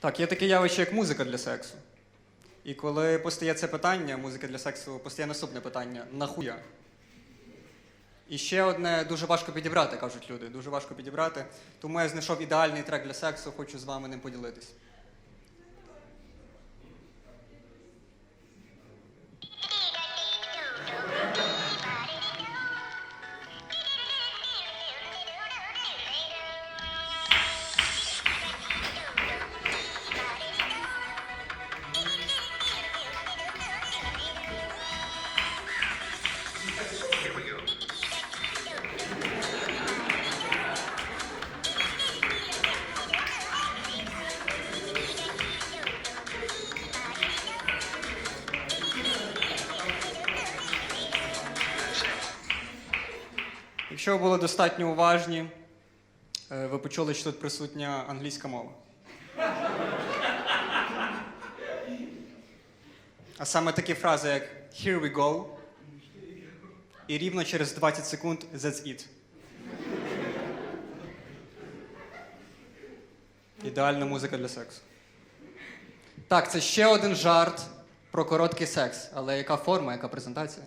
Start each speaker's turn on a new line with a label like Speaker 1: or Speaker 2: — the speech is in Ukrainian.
Speaker 1: Так, є таке явище, як музика для сексу. І коли постає це питання, музика для сексу, постає наступне питання: нахуя? І ще одне дуже важко підібрати, кажуть люди. Дуже важко підібрати. Тому я знайшов ідеальний трек для сексу, хочу з вами ним поділитись. Якщо ви були достатньо уважні, е, ви почули, що тут присутня англійська мова. А саме такі фрази, як Here we go. І рівно через 20 секунд That's it. Ідеальна музика для сексу. Так, це ще один жарт про короткий секс. Але яка форма, яка презентація?